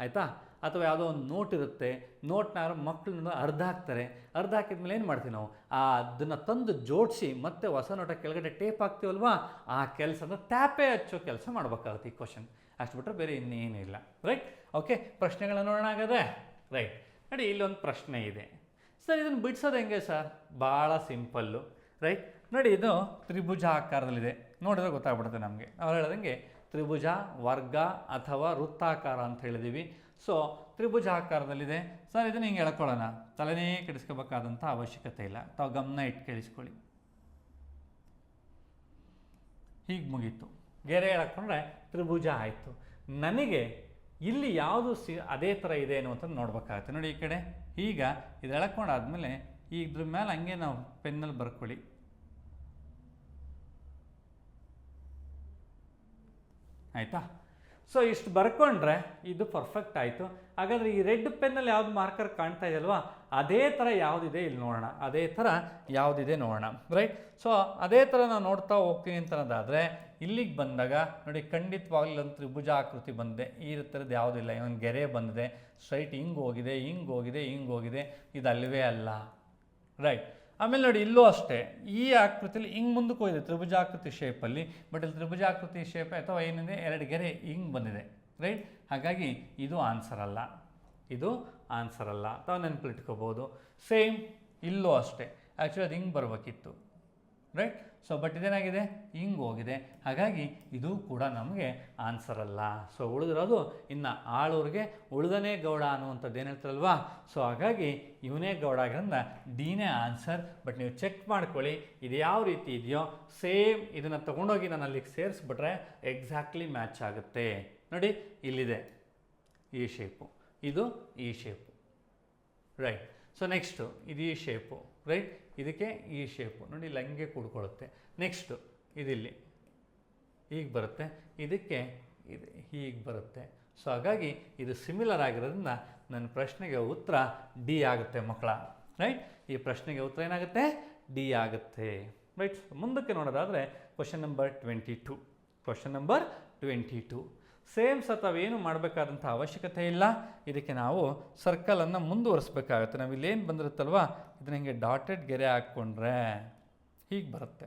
ಆಯಿತಾ? ಅಥವಾ ಯಾವುದೋ ಒಂದು ನೋಟ್ ಇರುತ್ತೆ ನೋಟ್ನ ಮಕ್ಕಳನ್ನ ಅರ್ಧ ಹಾಕ್ತಾರೆ ಅರ್ಧ ಹಾಕಿದ್ಮೇಲೆ ಏನು ಮಾಡ್ತೀವಿ ನಾವು? ಆ ಅದನ್ನು ತಂದು ಜೋಡಿಸಿ ಮತ್ತೆ ಹೊಸ ನೋಟ ಕೆಳಗಡೆ ಟೇಪ್ ಹಾಕ್ತೀವಲ್ವಾ? ಆ ಕೆಲಸನ ಟ್ಯಾಪೇ ಹಚ್ಚೋ ಕೆಲಸ ಮಾಡ್ಬೇಕಾಗುತ್ತೆ ಈ ಕ್ವಶನ್. ಅಷ್ಟು ಬಿಟ್ಟರೆ ಬೇರೆ ಇನ್ನೇನು ಇಲ್ಲ. ರೈಟ್? ಓಕೆ, ಪ್ರಶ್ನೆಗಳನ್ನ ನೋಡೋಣ ಹಾಗಾದರೆ? ರೈಟ್. ನೋಡಿ, ಇಲ್ಲೊಂದು ಪ್ರಶ್ನೆ ಇದೆ. ಸರ್, ಇದನ್ನು ಬಿಡಿಸೋದು ಹೆಂಗೆ ಸರ್? ಭಾಳ ಸಿಂಪಲ್ಲು. ರೈಟ್? ನೋಡಿ ಇದು ತ್ರಿಭುಜ ಆಕಾರದಲ್ಲಿದೆ ನೋಡಿದ್ರೆ ಗೊತ್ತಾಗ್ಬಿಡುತ್ತೆ ನಮಗೆ. ಅವ್ರು ಹೇಳಿದಂಗೆ ತ್ರಿಭುಜ, ವರ್ಗ ಅಥವಾ ವೃತ್ತಾಕಾರ ಅಂತ ಹೇಳಿದ್ದೀವಿ ಸೊ ತ್ರಿಭುಜ ಆಕಾರದಲ್ಲಿದೆ ಸರ್ ಇದನ್ನು ಹಿಂಗೆ ಎಳ್ಕೊಳ್ಳೋಣ. ತಲೆನೇ ಕೆಡಿಸ್ಕೋಬೇಕಾದಂಥ ಅವಶ್ಯಕತೆ ಇಲ್ಲ. ತಾವು ಗಮನ ಇಟ್ಟು ಕೇಳಿಸ್ಕೊಳ್ಳಿ. ಹೀಗೆ ಮುಗೀತು. ಗೆರೆ ಎಳ್ಕೊಂಡ್ರೆ ತ್ರಿಭುಜ ಆಯಿತು. ನನಗೆ ಇಲ್ಲಿ ಯಾವುದು ಸಿ, ಅದೇ ಥರ ಇದೆ ಅನ್ನುವಂಥದ್ದು ನೋಡ್ಬೇಕಾಗತ್ತೆ. ನೋಡಿ ಈ ಕಡೆ. ಈಗ ಇದು ಎಳ್ಕೊಂಡಾದ್ಮೇಲೆ ಇದ್ರ ಮೇಲೆ ಹಂಗೆ ನಾವು ಪೆನ್ನಲ್ಲಿ ಬರ್ಕೊಳ್ಳಿ. ಆಯಿತಾ? ಸೊ ಇಷ್ಟು ಬರ್ಕೊಂಡ್ರೆ ಇದು ಪರ್ಫೆಕ್ಟ್ ಆಯಿತು. ಹಾಗಾದರೆ ಈ ರೆಡ್ ಪೆನ್ನಲ್ಲಿ ಯಾವ್ದು ಮಾರ್ಕರ್ ಕಾಣ್ತಾ ಇದೆಯಲ್ವಾ ಅದೇ ಥರ ಯಾವುದಿದೆ ಇಲ್ಲಿ ನೋಡೋಣ. ಅದೇ ಥರ ಯಾವುದಿದೆ ನೋಡೋಣ ರೈಟ್ ಸೊ ಅದೇ ಥರ ನಾವು ನೋಡ್ತಾ ಹೋಗ್ತೀನಿ ಅಂತ ಅನ್ನೋದಾದರೆ ಇಲ್ಲಿಗೆ ಬಂದಾಗ ನೋಡಿ ಖಂಡಿತವಾಗ್ಲೂ ಒಂದು ತ್ರಿಭುಜಾಕೃತಿ ಬಂದಿದೆ. ಈ ಥರದ್ದು ಯಾವುದಿಲ್ಲ ಇನ್ನೊಂದು ಗೆರೆ ಬಂದಿದೆ. ಸ್ಟ್ರೈಟ್ ಹಿಂಗೆ ಹೋಗಿದೆ ಹಿಂಗೆ ಹೋಗಿದೆ ಹಿಂಗೆ ಹೋಗಿದೆ. ಇದು ಅಲ್ಲವೇ ಅಲ್ಲ ರೈಟ್ ಆಮೇಲೆ ನೋಡಿ ಇಲ್ಲೂ ಅಷ್ಟೇ, ಈ ಆಕೃತಿಯಲ್ಲಿ ಹಿಂಗೆ ಮುಂದಕ್ಕೆ ಹೋಗಿದೆ, ತ್ರಿಭುಜಾಕೃತಿ ಶೇಪಲ್ಲಿ ಬಟ್ ಇಲ್ಲಿ ತ್ರಿಭುಜಾಕೃತಿ ಶೇಪ್ ಅಥವಾ ಏನಿದೆ, ಎರಡು ಗೆರೆ ಹಿಂಗೆ ಬಂದಿದೆ ರೈಟ್ ಹಾಗಾಗಿ ಇದು ಆನ್ಸರ್ ಅಲ್ಲ, ಇದು ಆನ್ಸರ್ ಅಲ್ಲ. ಅಥವಾ ನೆನಪಿಟ್ಕೋಬೋದು. ಸೇಮ್ ಇಲ್ಲೂ ಅಷ್ಟೇ. ಆ್ಯಕ್ಚುಲಿ ಅದು ಹಿಂಗೆ ಬರಬೇಕಿತ್ತು. ರೈಟ್ ಸೊ ಬಟ್ ಇದೇನಾಗಿದೆ? ಹಿಂಗೆ ಹೋಗಿದೆ. ಹಾಗಾಗಿ ಇದು ಕೂಡ ನಮಗೆ ಆನ್ಸರ್ ಅಲ್ಲ. ಸೊ ಉಳಿದಿರೋದು ಇನ್ನು ಆಳೂರಿಗೆ ಉಳಿದನೇ ಗೌಡ ಅನ್ನುವಂಥದ್ದು ಏನು ಹೇಳ್ತಾರಲ್ವಾ? ಸೊ ಹಾಗಾಗಿ ಇವನೇ ಗೌಡ ಆಗಿರೋದ್ರಿಂದ ಡಿನೇ ಆನ್ಸರ್ ಬಟ್ ನೀವು ಚೆಕ್ ಮಾಡ್ಕೊಳ್ಳಿ, ಇದು ಯಾವ ರೀತಿ ಇದೆಯೋ? ಸೇಮ್ ಇದನ್ನು ತೊಗೊಂಡೋಗಿ ನಾನು ಅಲ್ಲಿಗೆ ಸೇರಿಸ್ಬಿಟ್ರೆ ಎಕ್ಸಾಕ್ಟ್ಲಿ ಮ್ಯಾಚ್ ಆಗುತ್ತೆ. ನೋಡಿ, ಇಲ್ಲಿದೆ. ಈ ಶೇಪು ಇದು ಈ ಶೇಪು ರೈಟ್ ಸೊ ನೆಕ್ಸ್ಟು ಇದು ಈ ಶೇಪು ರೈಟ್ ಇದಕ್ಕೆ ಈ ಶೇಪು ನೋಡಿ ಇಲ್ಲಿ ಹಂಗೆ ಕೂಡ್ಕೊಳ್ಳುತ್ತೆ. ನೆಕ್ಸ್ಟು ಇದಿಲ್ಲಿ. ಹೀಗೆ ಬರುತ್ತೆ. ಇದಕ್ಕೆ ಇದು ಹೀಗೆ ಬರುತ್ತೆ. ಸೊ ಹಾಗಾಗಿ ಇದು ಸಿಮಿಲರ್ ಆಗಿರೋದ್ರಿಂದ ನನ್ನ ಪ್ರಶ್ನೆಗೆ ಉತ್ತರ ಡಿ ಆಗುತ್ತೆ ಮಕ್ಕಳ. ರೈಟ್ ಈ ಪ್ರಶ್ನೆಗೆ ಉತ್ತರ ಏನಾಗುತ್ತೆ? ಡಿ ಆಗುತ್ತೆ. ರೈಟ್ ಮುಂದಕ್ಕೆ ನೋಡೋದಾದರೆ question number twenty two question number twenty two same ಸತವೇನು ಮಾಡಬೇಕಾದಂಥ ಅವಶ್ಯಕತೆ ಇಲ್ಲ. ಇದಕ್ಕೆ ನಾವು ಸರ್ಕಲನ್ನು ಮುಂದುವರಿಸಬೇಕಾಗುತ್ತೆ. ನಾವು ಇಲ್ಲೇನು ಬಂದಿರುತ್ತಲ್ವ? ಇದನ್ನ ಹಿಂಗೆ ಡಾಟೆಡ್ ಗೆರೆ ಹಾಕ್ಕೊಂಡ್ರೆ ಹೀಗೆ ಬರುತ್ತೆ.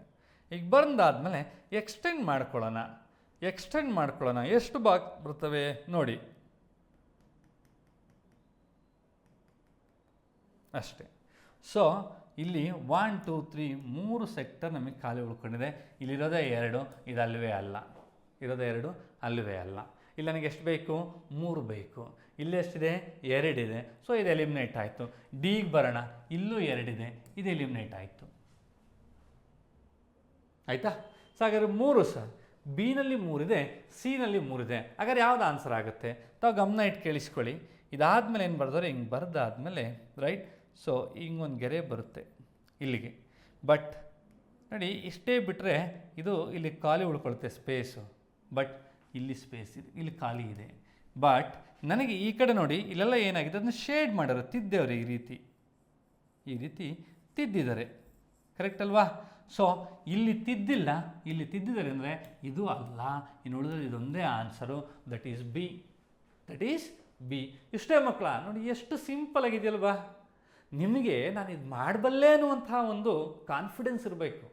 ಈಗ ಬಂದಾದಮೇಲೆ ಎಕ್ಸ್ಟೆಂಡ್ ಮಾಡ್ಕೊಳ್ಳೋಣ. ಎಕ್ಸ್ಟೆಂಡ್ ಮಾಡ್ಕೊಳ್ಳೋಣ. ಎಷ್ಟು ಬಾಕ್ ಬರ್ತವೆ ನೋಡಿ. ಅಷ್ಟೇ. ಸೊ ಇಲ್ಲಿ ಒನ್ ಟೂ ತ್ರೀ ಮೂರು ಸೆಕ್ಟರ್ ನಮಗೆ ಖಾಲಿ ಉಳ್ಕೊಂಡಿದೆ. ಇಲ್ಲಿರೋದೇ ಎರಡು, ಇದು ಅಲ್ಲವೇ ಅಲ್ಲ. ಇರೋದೇ ಎರಡು, ಅಲ್ಲವೇ ಅಲ್ಲ. ಇಲ್ಲಿ ನನಗೆ ಎಷ್ಟು ಬೇಕು? ಮೂರು ಬೇಕು. ಇಲ್ಲಿ ಎಷ್ಟಿದೆ? ಎರಡಿದೆ. ಸೊ ಇದು ಎಲಿಮಿನೇಟ್ ಆಯಿತು. ಡಿಗೆ ಬರೋಣ. ಇಲ್ಲೂ ಎರಡಿದೆ. ಇದು ಎಲಿಮಿನೇಟ್ ಆಯಿತು. ಆಯಿತಾ? ಸೊ ಹಾಗಾದ್ರೆ ಮೂರು ಸರ್ ಬಿನಲ್ಲಿ ಮೂರಿದೆ ಸಿನಲ್ಲಿ ಮೂರಿದೆ. ಹಾಗಾದ್ರೆ ಯಾವ್ದು ಆನ್ಸರ್ ಆಗುತ್ತೆ? ತಾವು ಗಮನ ಇಟ್ಟು ಕೇಳಿಸ್ಕೊಳ್ಳಿ. ಇದಾದಮೇಲೆ ಏನು ಬರೆದ್ರೆ ಹಿಂಗೆ ಬರೆದಾದ್ಮೇಲೆ ರೈಟ್ ಸೊ ಹಿಂಗೊಂದು ಗೆರೆ ಬರುತ್ತೆ ಇಲ್ಲಿಗೆ. ಬಟ್ ನೋಡಿ, ಇಷ್ಟೇ ಬಿಟ್ಟರೆ ಇದು ಇಲ್ಲಿ ಖಾಲಿ ಉಳ್ಕೊಳುತ್ತೆ ಸ್ಪೇಸು ಬಟ್ ಇಲ್ಲಿ ಸ್ಪೇಸ್ ಇದೆ. ಇಲ್ಲಿ ಖಾಲಿ ಇದೆ. ಬಟ್ ನನಗೆ ಈ ಕಡೆ ನೋಡಿ, ಇಲ್ಲೆಲ್ಲ ಏನಾಗಿದೆ? ಅದನ್ನು ಶೇಡ್ ಮಾಡೋರು ತಿದ್ದೇವ್ರೆ ಈ ರೀತಿ. ಈ ರೀತಿ ತಿದ್ದಿದ್ದಾರೆ. ಕರೆಕ್ಟ್ ಅಲ್ವಾ? ಸೊ ಇಲ್ಲಿ ತಿದ್ದಿಲ್ಲ, ಇಲ್ಲಿ ತಿದ್ದಿದ್ದಾರೆ ಅಂದರೆ ಇದು ಅಲ್ಲ. ಇನ್ನು ಉಳಿದ್ರೆ ಇದೊಂದೇ answer that is B that is B ಇಷ್ಟೇ ಮಕ್ಕಳ, ನೋಡಿ ಎಷ್ಟು ಸಿಂಪಲ್ ಆಗಿದೆಯಲ್ವಾ? ನಿಮಗೆ ನಾನು ಇದು ಮಾಡಬಲ್ಲೆ ಅನ್ನುವಂತಹ ಒಂದು ಕಾನ್ಫಿಡೆನ್ಸ್ ಇರಬೇಕು.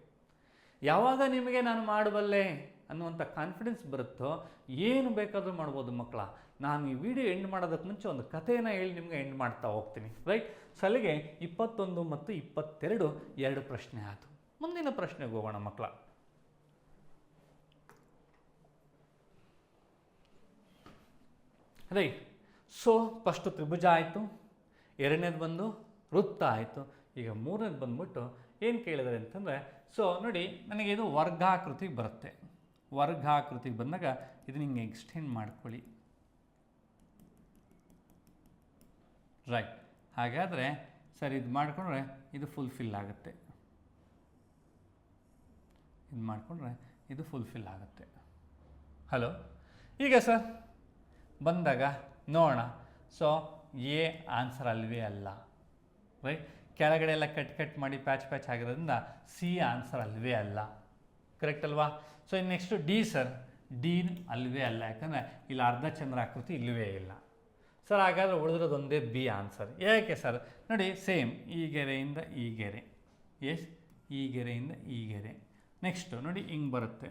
ಯಾವಾಗ ನಿಮಗೆ ನಾನು ಮಾಡಬಲ್ಲೆ? ಅನ್ನುವಂಥ ಕಾನ್ಫಿಡೆನ್ಸ್ ಬರುತ್ತೋ, ಏನು ಬೇಕಾದರೂ ಮಾಡ್ಬೋದು ಮಕ್ಕಳ. ನಾನು ಈ ವಿಡಿಯೋ ಎಂಡ್ ಮಾಡೋದಕ್ಕೆ ಮುಂಚೆ ಒಂದು ಕಥೆಯನ್ನು ಹೇಳಿ ನಿಮಗೆ ಎಂಡ್ ಮಾಡ್ತಾ ಹೋಗ್ತೀನಿ. ರೈಟ್ ಸಲಿಗೆ ಇಪ್ಪತ್ತೊಂದು ಮತ್ತು ಇಪ್ಪತ್ತೆರಡು ಎರಡು ಪ್ರಶ್ನೆ ಆಯಿತು. ಮುಂದಿನ ಪ್ರಶ್ನೆಗೆ ಹೋಗೋಣ ಮಕ್ಕಳ. ರೈಟ್ ಸೊ ಫಸ್ಟು ತ್ರಿಭುಜ ಆಯಿತು, ಎರಡನೇದು ಬಂದು ವೃತ್ತ ಆಯಿತು, ಈಗ ಮೂರನೇದು ಬಂದ್ಬಿಟ್ಟು ಏನು ಕೇಳಿದರೆ ಅಂತಂದರೆ ಸೊ ನೋಡಿ, ನನಗೆ ಇದು ವರ್ಗಾಕೃತಿಗೆ ಬರುತ್ತೆ. ವರ್ಗಾಕೃತಿಗೆ ಬಂದಾಗ ಇದನ್ನ ಹಿಂಗೆ ಎಕ್ಸ್ಟೆಂಡ್ ಮಾಡ್ಕೊಳ್ಳಿ. ರೈಟ್ ಹಾಗಾದರೆ ಸರ್ ಇದು ಮಾಡಿಕೊಂಡ್ರೆ ಇದು ಫುಲ್ಫಿಲ್ ಆಗುತ್ತೆ. ಇದು ಮಾಡಿಕೊಂಡ್ರೆ ಇದು ಫುಲ್ಫಿಲ್ ಆಗುತ್ತೆ. ಹಲೋ ಈಗ ಸರ್, ಬಂದಾಗ ನೋಡೋಣ. ಸೊ ಎ ಆನ್ಸರ್ ಅಲ್ವೇ ಅಲ್ಲ. ರೈಟ್ ಕೆಳಗಡೆ ಎಲ್ಲ ಕಟ್ ಕಟ್ ಮಾಡಿ ಪ್ಯಾಚ್ ಪ್ಯಾಚ್ ಆಗಿರೋದ್ರಿಂದ ಸಿ ಆನ್ಸರ್ ಅಲ್ವೇ ಅಲ್ಲ. ಕರೆಕ್ಟ್ ಅಲ್ವಾ? ಸೊ ಇನ್ನು ನೆಕ್ಸ್ಟು ಡಿ ಸರ್ ಡಿ ಅಲ್ಲವೇ ಅಲ್ಲ, ಯಾಕಂದರೆ ಇಲ್ಲಿ ಅರ್ಧ ಚಂದ್ರ ಆಕೃತಿ ಇಲ್ಲವೇ ಇಲ್ಲ. ಸರ್ ಹಾಗಾದರೆ ಉಳಿದಿರೋದೊಂದೇ ಬಿ ಆನ್ಸರ್ ಯಾಕೆ ಸರ್ ನೋಡಿ ಸೇಮ್ ಈ ಗೆರೆಯಿಂದ ಈ ಗೆರೆ. ಎಸ್ ಈ ಗೆರೆಯಿಂದ ಈ ಗೆರೆ. ನೆಕ್ಸ್ಟು ನೋಡಿ, ಹಿಂಗೆ ಬರುತ್ತೆ.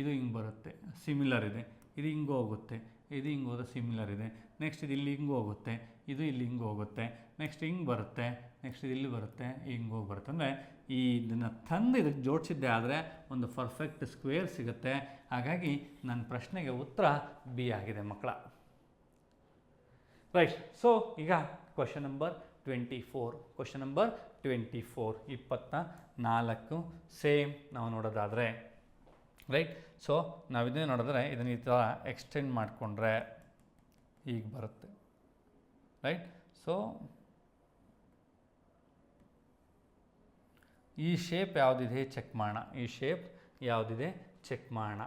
ಇದು ಹಿಂಗೆ ಬರುತ್ತೆ. ಸಿಮಿಲರ್ ಇದೆ. ಇದು ಹಿಂಗೆ ಹೋಗುತ್ತೆ. ಇದು ಹಿಂಗೆ ಹೋದ್ರೆ ಸಿಮಿಲರ್ ಇದೆ. ನೆಕ್ಸ್ಟ್ ಇದು ಇಲ್ಲಿ ಹಿಂಗೆ ಹೋಗುತ್ತೆ. ಇದು ಇಲ್ಲಿ ಹಿಂಗೆ ಹೋಗುತ್ತೆ. ನೆಕ್ಸ್ಟ್ ಹಿಂಗೆ ಬರುತ್ತೆ. ನೆಕ್ಸ್ಟ್ ಇದು ಇಲ್ಲಿ ಬರುತ್ತೆ. ಹಿಂಗೆ ಹೋಗಿ ಬರುತ್ತೆ. ಅಂದರೆ ಈ ಇದನ್ನು ತಂದು ಇದಕ್ಕೆ ಜೋಡಿಸಿದ್ದೆ ಆದರೆ ಒಂದು ಪರ್ಫೆಕ್ಟ್ ಸ್ಕ್ವೇರ್ ಸಿಗುತ್ತೆ. ಹಾಗಾಗಿ ನನ್ನ ಪ್ರಶ್ನೆಗೆ ಉತ್ತರ ಬಿ ಆಗಿದೆ ಮಕ್ಕಳ. ರೈಟ್ ಸೊ ಈಗ question number twenty four question number twenty four ಇಪ್ಪತ್ತ ನಾಲ್ಕು ಸೇಮ್ ನಾವು ನೋಡೋದಾದರೆ. ರೈಟ್ ಸೊ ನಾವು ಇದನ್ನೇ ನೋಡಿದ್ರೆ ಇದನ್ನು ಈ ಥರ ಎಕ್ಸ್ಟೆಂಡ್ ಮಾಡಿಕೊಂಡ್ರೆ ಈಗ ಬರುತ್ತೆ. ರೈಟ್ ಸೊ ಈ ಶೇಪ್ ಯಾವುದಿದೆ? ಚೆಕ್ ಮಾಡೋಣ. ಈ ಶೇಪ್ ಯಾವುದಿದೆ? ಚೆಕ್ ಮಾಡೋಣ.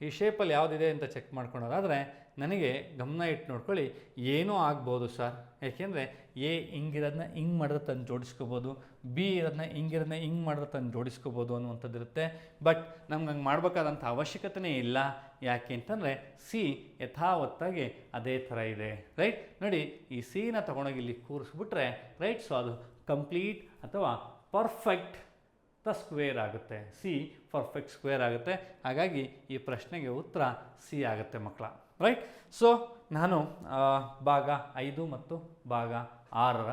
ಈ ಶೇಪಲ್ಲಿ ಯಾವುದಿದೆ ಅಂತ ಚೆಕ್ ಮಾಡ್ಕೊಳೋದಾದರೆ ನನಗೆ ಗಮನ ಇಟ್ಟು ನೋಡ್ಕೊಳ್ಳಿ. ಏನೂ ಆಗ್ಬೋದು ಸರ್. ಯಾಕೆಂದರೆ ಎ ಹಿಂಗಿರೋದನ್ನ ಹಿಂಗೆ ಮಾಡಿದ್ರೆ ತಂದು ಜೋಡಿಸ್ಕೋಬೋದು. ಬಿ ಇರೋದನ್ನ ಹಿಂಗಿರೋದನ್ನ ಹಿಂಗೆ ಮಾಡಿದ್ರೆ ತಂದು ಜೋಡಿಸ್ಕೋಬೋದು ಅನ್ನುವಂಥದ್ದು ಇರುತ್ತೆ. ಬಟ್ ನಮ್ಗೆ ಹಂಗೆ ಮಾಡಬೇಕಾದಂಥ ಅವಶ್ಯಕತೆನೇ ಇಲ್ಲ. ಯಾಕೆ ಅಂತಂದರೆ ಸಿ ಯಥಾವತ್ತಾಗಿ ಅದೇ ಥರ ಇದೆ. ರೈಟ್ ನೋಡಿ, ಈ ಸಿನ ತೊಗೊಂಡೋಗಿ ಇಲ್ಲಿ ಕೂರಿಸ್ಬಿಟ್ರೆ ರೈಟ್ ಸೊ ಅದು ಕಂಪ್ಲೀಟ್ ಅಥವಾ ಪರ್ಫೆಕ್ಟ್ ದ ಸ್ಕ್ವೇರ್ ಆಗುತ್ತೆ. ಸಿ ಪರ್ಫೆಕ್ಟ್ ಸ್ಕ್ವೇರ್ ಆಗುತ್ತೆ. ಹಾಗಾಗಿ ಈ ಪ್ರಶ್ನೆಗೆ ಉತ್ತರ ಸಿ ಆಗುತ್ತೆ ಮಕ್ಕಳ. ರೈಟ್ ಸೊ ನಾನು ಭಾಗ ಐದು ಮತ್ತು ಭಾಗ ಆರರ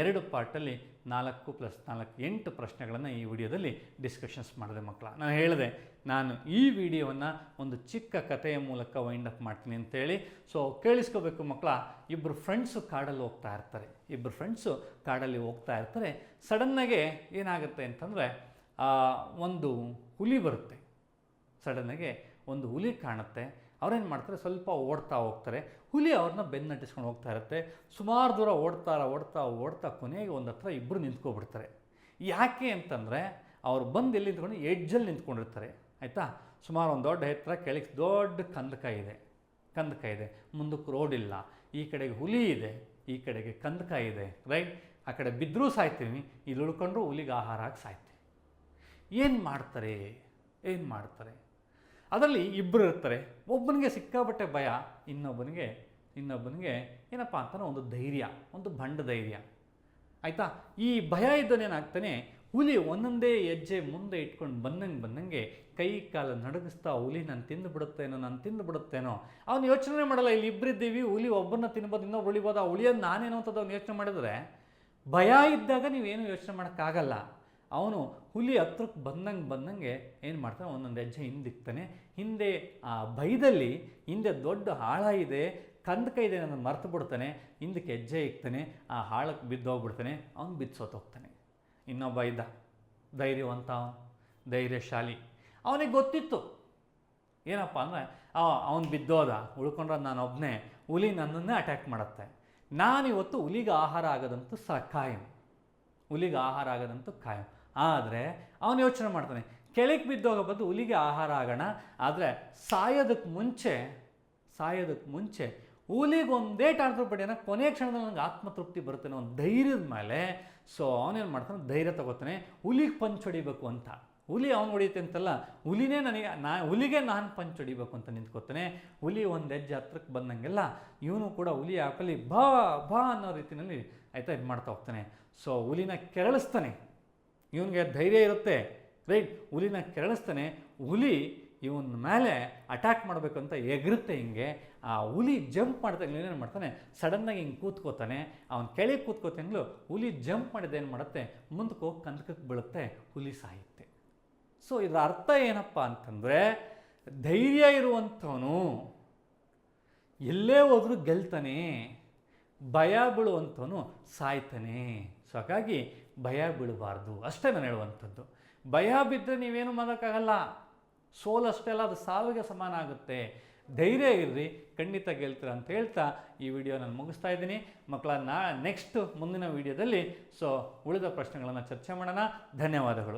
ಎರಡು ಪಾರ್ಟಲ್ಲಿ ನಾಲ್ಕು ಪ್ಲಸ್ ನಾಲ್ಕು ಎಂಟು ಪ್ರಶ್ನೆಗಳನ್ನು ಈ ವಿಡಿಯೋದಲ್ಲಿ ಡಿಸ್ಕಷನ್ಸ್ ಮಾಡಿದೆ ಮಕ್ಕಳ. ನಾನು ಹೇಳಿದೆ, ನಾನು ಈ ವಿಡಿಯೋವನ್ನು ಒಂದು ಚಿಕ್ಕ ಕಥೆಯ ಮೂಲಕ ವೈಂಡ್ ಅಪ್ ಮಾಡ್ತೀನಿ ಅಂತೇಳಿ. ಸೊ ಕೇಳಿಸ್ಕೋಬೇಕು ಮಕ್ಕಳ ಇಬ್ಬರು ಫ್ರೆಂಡ್ಸು ಕಾಡಲ್ಲಿ ಹೋಗ್ತಾ ಇರ್ತಾರೆ. ಇಬ್ಬರು ಫ್ರೆಂಡ್ಸು ಕಾಡಲ್ಲಿ ಹೋಗ್ತಾ ಇರ್ತಾರೆ. ಸಡನ್ನಾಗೆ ಏನಾಗುತ್ತೆ ಅಂತಂದರೆ ಒಂದು ಹುಲಿ ಬರುತ್ತೆ. ಸಡನ್ನಾಗೆ ಒಂದು ಹುಲಿ ಕಾಣುತ್ತೆ. ಅವ್ರೇನು ಮಾಡ್ತಾರೆ? ಸ್ವಲ್ಪ ಓಡ್ತಾ ಹೋಗ್ತಾರೆ. ಹುಲಿ ಅವ್ರನ್ನ ಬೆನ್ನಟ್ಟಿಸ್ಕೊಂಡು ಹೋಗ್ತಾ ಇರುತ್ತೆ. ಸುಮಾರು ದೂರ ಓಡ್ತಾ ಓಡ್ತಾ ಓಡ್ತಾ ಕೊನೆಗೆ ಒಂದು ಹತ್ರ ಇಬ್ಬರು ನಿಂತ್ಕೊಬಿಡ್ತಾರೆ. ಯಾಕೆ ಅಂತಂದರೆ ಅವ್ರು ಬಂದು ಎಲ್ಲಿ ನಿಂತ್ಕೊಂಡು? ಎಡ್ಜಲ್ಲಿ ನಿಂತ್ಕೊಂಡಿರ್ತಾರೆ. ಆಯಿತಾ? ಸುಮಾರು ಒಂದು ದೊಡ್ಡ ಎತ್ತರ ಕೆಳಗೆ ದೊಡ್ಡ ಕಂದಕ ಇದೆ. ಕಂದಕ ಇದೆ. ಮುಂದಕ್ಕೆ ರೋಡ್ ಇಲ್ಲ. ಈ ಕಡೆಗೆ ಹುಲಿ ಇದೆ. ಈ ಕಡೆಗೆ ಕಂದಕ ಇದೆ. ರೈಟ್ ಆ ಕಡೆ ಬಿದ್ದರೂ ಸಾಯ್ತೀವಿ ಇಲ್ಲಿ ಉಳ್ಕೊಂಡ್ರು ಹುಲಿಗೆ ಆಹಾರ ಹಾಕಿ ಸಾಯ್ತೀವಿ ಏನು ಮಾಡ್ತಾರೆ? ಏನು ಮಾಡ್ತಾರೆ? ಅದರಲ್ಲಿ ಇಬ್ಬರು ಇರ್ತಾರೆ. ಒಬ್ಬನಿಗೆ ಸಿಕ್ಕಾಬಟ್ಟೆ ಭಯ, ಇನ್ನೊಬ್ಬನಿಗೆ ಇನ್ನೊಬ್ಬನಿಗೆ ಏನಪ್ಪ ಅಂತಾನೆ ಒಂದು ಧೈರ್ಯ, ಒಂದು ಬಂಡ ಧೈರ್ಯ. ಆಯಿತಾ? ಈ ಭಯ ಇದ್ದನೇನಾಗ್ತಾನೆ ಹುಲಿ ಒಂದೊಂದೇ ಹೆಜ್ಜೆ ಮುಂದೆ ಇಟ್ಕೊಂಡು ಬಂದಂಗೆ ಬಂದಂಗೆ ಕೈ ಕಾಲು ನಡಗಿಸ್ತಾ ಹುಲಿ ನಾನು ತಿಂದು ಬಿಡುತ್ತೇನೋ ನಾನು ತಿಂದು ಬಿಡುತ್ತೇನೋ ಅವನು ಯೋಚನೆ ಮಾಡಲ್ಲ, ಇಲ್ಲಿ ಇಬ್ಬರಿದ್ದೀವಿ ಹುಲಿ ಒಬ್ಬರನ್ನ ತಿನ್ಬೋದು, ಇನ್ನೊಬ್ರು ಉಳಿಬೋದು, ಆ ಹುಳಿಯನ್ನು ನಾನೇನೋ ಅಂತದ್ದು ಅವ್ನು ಯೋಚನೆ ಮಾಡಿದ್ರೆ, ಭಯ ಇದ್ದಾಗ ನೀವೇನು ಯೋಚನೆ ಮಾಡೋಕ್ಕಾಗಲ್ಲ. ಅವನು ಹುಲಿ ಹತ್ರಕ್ಕೆ ಬಂದಂಗೆ ಬಂದಂಗೆ ಏನು ಮಾಡ್ತಾನೆ? ಒಂದೊಂದು ಹೆಜ್ಜೆ ಹಿಂದಿಕ್ತಾನೆ ಹಿಂದೆ, ಆ ಭಯದಲ್ಲಿ ಹಿಂದೆ ದೊಡ್ಡ ಹಾಳ ಇದೆ. ಕಂದಕ ಇದೆ ನನ್ನ ಮರ್ತು ಬಿಡ್ತಾನೆ. ಹಿಂದಕ್ಕೆ ಹೆಜ್ಜೆ ಇಕ್ತಾನೆ. ಆ ಹಾಳಕ್ಕೆ ಬಿದ್ದೋಗ್ಬಿಡ್ತಾನೆ ಅವ್ನು ಬಿದ್ದು ಸೋತೋಗ್ತಾನೆ ಇನ್ನೊಬ್ಬ ಇದ್ದ. ಧೈರ್ಯವಂತ ಅವನು. ಧೈರ್ಯಶಾಲಿ. ಅವನಿಗೆ ಗೊತ್ತಿತ್ತು. ಏನಪ್ಪ ಅಂದರೆ ಅವನು ಬಿದ್ದೋದ ಉಳ್ಕೊಂಡ್ರೆ ನಾನು ಒಬ್ಬನೇ ಹುಲಿ ನನ್ನನ್ನೇ ಅಟ್ಯಾಕ್ ಮಾಡುತ್ತೆ. ನಾನಿವತ್ತು ಹುಲಿಗೆ ಆಹಾರ ಆಗದಂತೂ ಸ ಕಾಯಂ. ಹುಲಿಗೆ ಆಹಾರ ಆಗದಂತೂ ಕಾಯಂ. ಆದರೆ ಅವನು ಯೋಚನೆ ಮಾಡ್ತಾನೆ, ಕೆಳಗೆ ಬಿದ್ದೋಗ ಬಂದು ಹುಲಿಗೆ ಆಹಾರ ಆಗೋಣ, ಆದರೆ ಸಾಯೋದಕ್ಕೆ ಮುಂಚೆ ಸಾಯೋದಕ್ಕೆ ಮುಂಚೆ ಹುಲಿಗೆ ಒಂದೇ ಟಾರ್ಚರ್ ಕೊನೆ ಕ್ಷಣದಲ್ಲಿ ನನಗೆ ಆತ್ಮತೃಪ್ತಿ ಬರುತ್ತೆ ಅನ್ನೋ ಒಂದು ಧೈರ್ಯದ ಮೇಲೆ ಸೊ ಅವನೇನು ಮಾಡ್ತಾನೆ, ಧೈರ್ಯ ತಗೋತಾನೆ, ಹುಲಿಗೆ ಪಂಚ್ ಹೊಡಿಬೇಕು ಅಂತ. ಹುಲಿ ಅವ್ನು ಹೊಡಿಯುತ್ತೆ ಅಂತಲ್ಲ, ಹುಲಿನೇ ನನಗೆ, ನಾ, ಹುಲಿಗೆ ನಾನು ಪಂಚ್ ಹೊಡಿಬೇಕು ಅಂತ ನಿಂತ್ಕೋತಾನೆ, ಹುಲಿ ಒಂದು ಹೆಜ್ಜೆ ಹತ್ರಕ್ಕೆ ಬಂದಂಗೆಲ್ಲ ಇವನು ಕೂಡ ಹುಲಿ ಹಾಕಲಿ, ಬಾ ಬಾ ಅನ್ನೋ ರೀತಿಯಲ್ಲಿ ಆಯಿತಾ ಇದು ಮಾಡ್ತಾ ಹೋಗ್ತಾನೆ. ಸೊ ಹುಲಿನ ಕೆರಳಿಸ್ತಾನೆ. ಇವನಿಗೆ ಧೈರ್ಯ ಇರುತ್ತೆ. ರೈಟ್, ಹುಲಿನ ಕೆರಳಿಸ್ತಾನೆ. ಹುಲಿ ಇವನ ಮೇಲೆ ಅಟ್ಯಾಕ್ ಮಾಡಬೇಕು ಅಂತ ಎಗರುತ್ತೆ ಹಿಂಗೆ. ಆ ಹುಲಿ ಜಂಪ್ ಮಾಡ್ತಾ ಏನೇನು ಮಾಡ್ತಾನೆ? ಸಡನ್ನಾಗಿ ಹಿಂಗೆ ಕೂತ್ಕೋತಾನೆ. ಅವನು ಕೆಳಗೆ ಕೂತ್ಕೋತಾನೆಗಳು ಹುಲಿ ಜಂಪ್ ಮಾಡಿದ ಏನು ಮಾಡುತ್ತೆ? ಮುಂದಕ್ಕೆ ಹೋಗಿ ಕಂದಕಕ್ಕೆ ಬೀಳುತ್ತೆ ಹುಲಿ ಸಾಯುತ್ತೆ. ಸೊ ಇದರ ಅರ್ಥ ಏನಪ್ಪ ಅಂತಂದರೆ, ಧೈರ್ಯ ಇರುವಂಥವನು ಎಲ್ಲೇ ಹೋದರೂ ಗೆಲ್ತಾನೆ. ಭಯ ಬೀಳುವಂಥವನು ಸಾಯ್ತಾನೆ. ಸೊ ಹಾಗಾಗಿ ಭಯ ಬೀಳಬಾರ್ದು ಅಷ್ಟೇ ನಾನು ಹೇಳುವಂಥದ್ದು. ಭಯ ಬಿದ್ದರೆ ನೀವೇನು ಮಾಡೋಕ್ಕಾಗಲ್ಲ. ಸೋಲಷ್ಟೆಲ್ಲ ಅದು ಸಾವಿಗೆ ಸಮಾನ ಆಗುತ್ತೆ. ಧೈರ್ಯ ಇರ್ರಿ, ಖಂಡಿತ ಗೆಲ್ತೀರ ಅಂತ ಹೇಳ್ತಾ ಈ ವಿಡಿಯೋ ನಾನು ಮುಗಿಸ್ತಾ ಇದ್ದೀನಿ. ಮಕ್ಕಳ ನಾ ನೆಕ್ಸ್ಟ್ ಮುಂದಿನ ವಿಡಿಯೋದಲ್ಲಿ ಸೊ ಉಳಿದ ಪ್ರಶ್ನೆಗಳನ್ನು ಚರ್ಚೆ ಮಾಡೋಣ. ಧನ್ಯವಾದಗಳು.